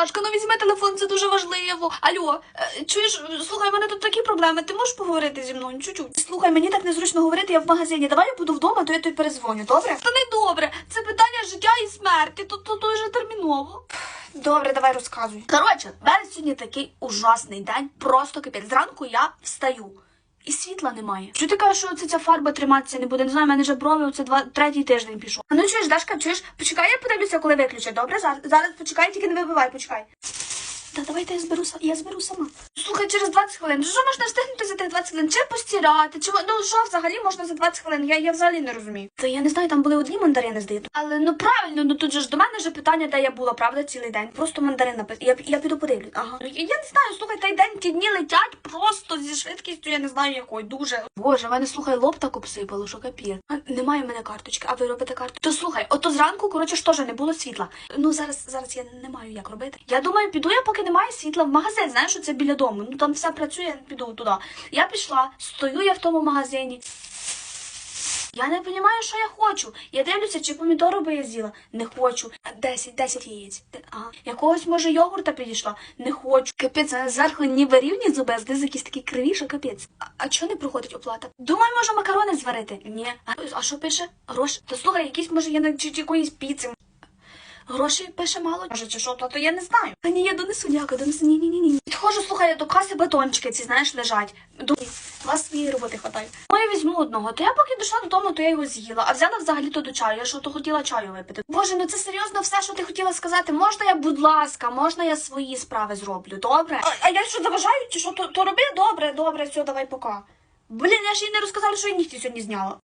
Дашка, ну візьми телефон, це дуже важливо. Алло, е, чуєш, слухай, в мене тут такі проблеми. Ти можеш поговорити зі мною? Чуть-чуть. Слухай, мені так незручно говорити, я в магазині. Давай я буду вдома, то я тобі перезвоню, добре? Та не добре. Це питання життя і смерті. Тут то дуже терміново. Добре, давай розказуй. Коротше, сьогодні такий ужасний день. Просто капець. Зранку я встаю. І світла немає. Що ти кажеш, що оце ця фарба триматися не буде? Не знаю, в мене вже брови оце два третій тиждень пішов. А ну чуєш, Дашка, чуєш? Почекай, я подивлюся, коли виключать, добре? Зараз, зараз почекай, тільки не вибивай, почекай. Та давайте я зберу я зберу сама. Слухай, через 20 хвилин. Що можна встигнути за тих 20 хвилин? Чи постирати? Чи ну що взагалі можна за 20 хвилин? Я, я взагалі не розумію. Та я не знаю, там були одні мандарини, здається. Але ну правильно, ну тут же ж до мене вже питання, де я була, правда, цілий день. Просто мандарин напис. Я, я піду подивлюсь. Ага. Я, я не знаю, слухай, той день ті дні летять просто зі швидкістю, я не знаю якою. Дуже. Боже, мене слухай, лоб так обсипало, що капір. Немає в мене карточки, а ви робите карту. То слухай, ото зранку, коротше, ж теж не було світла. Ну зараз, зараз я не маю як робити. Я думаю, піду я, поки немає світла в магазин. Знаєш, що це біля дому. Ну там все працює, я піду туди. Я пішла, стою я в тому магазині. Я не розумію, що я хочу. Я дивлюся, чи помідори би я з'їла. Не хочу. Десять, десять яєць. Ага. Якогось, може, йогурта підійшла. Не хочу. Капець, а зверху ніби рівні зуби, а знизу якісь такі криві, що капець. А, а чого не проходить оплата? Думаю, може макарони зварити. Ні. А, а що пише? Гроші? То слухай, якісь, може, я на чи, якоїсь піци. Грошей пише мало, може, чи що, то, то я не знаю. Та ні, я донесу, дякую, донесу. Ні, ні, ні, ні. Підходжу, слухай, до каси батончики, ці, знаєш, лежать. Думаю, вас своєї роботи хватає. Ну, я візьму одного. То я поки дійшла додому, то я його з'їла. А взяла взагалі то до чаю. Я що то хотіла чаю випити. Боже, ну це серйозно все, що ти хотіла сказати. Можна я, будь ласка, можна я свої справи зроблю, добре? А, а я що заважаю, чи що? То, то роби добре, добре, все, давай пока. Блін, я ж їй не розказала, що я нігті сьогодні зняла.